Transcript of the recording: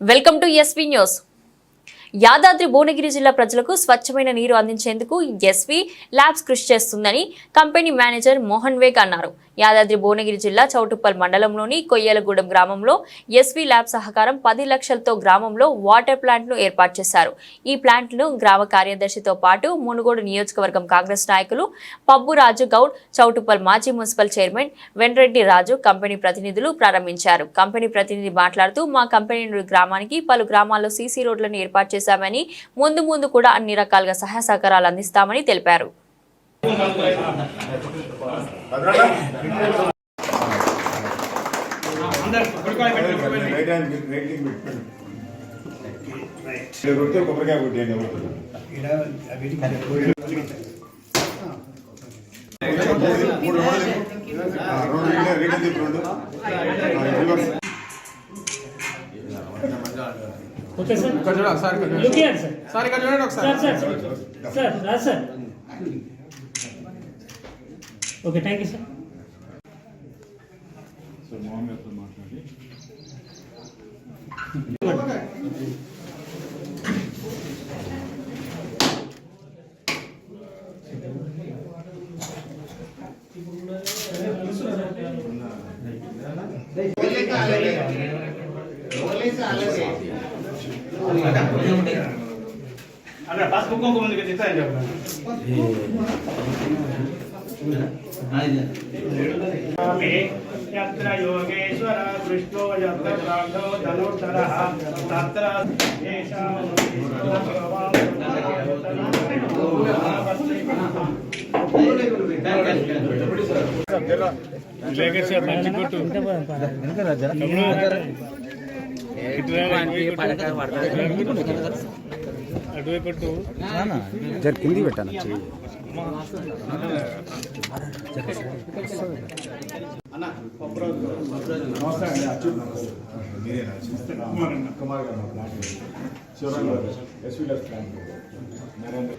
Welcome to SV news Yadadri Bhuvanagiri జిల్లా ప్రజలకు స్వచ్ఛమైన నీరు అందించేందుకు ఎస్వీ ల్యాబ్స్ కృషి చేస్తుందని కంపెనీ మేనేజర్ మోహన్ వేగ్ అన్నారు. యాదాద్రి భువనగిరి జిల్లా చౌటుప్పల్ మండలంలోని కొయ్యలగూడెం గ్రామంలో ఎస్వీ ల్యాబ్ సహకారం పది లక్షలతో గ్రామంలో వాటర్ ప్లాంట్ను ఏర్పాటు చేశారు. ఈ ప్లాంట్ను గ్రామ కార్యదర్శితో పాటు మునుగోడు నియోజకవర్గం కాంగ్రెస్ నాయకులు పబ్బు రాజు గౌడ్ చౌటుప్పల్ మాజీ municipal chairman Venreddy Raju company ప్రతినిధులు ప్రారంభించారు. కంపెనీ ప్రతినిధి మాట్లాడుతూ మా కంపెనీ గ్రామానికి పలు గ్రామాల్లో సీసీ రోడ్లను ఏర్పాటు చేశామని ముందు ముందు కూడా అన్ని రకాలుగా సహాయ సహకారాలు అందిస్తామని తెలిపారు. రెండు రెండు ఆ, రివర్స్. ఓకే సార్ ఇక్కడ చూడండి సార్ ఇక్కడ లుక్ చూడండి హియర్ సార్ సార్ ఇక్కడ చూడండి ఒకసారి సార్ సార్ సార్ రా sir okay thank you sir so Mohan గారితో మాట్లాడి అక్కడ పాస్బుక్ ముందుకు తీసాను చెప్పండి స్వామి యత్ర యోగేశ్వర కృష్ణో యత్ర ప్రార్థో ధనుర్ధర తత్ర ఏషాం జరి కింది పెట్టాను కుమార్ గారు ఎస్వీ నరేంద్ర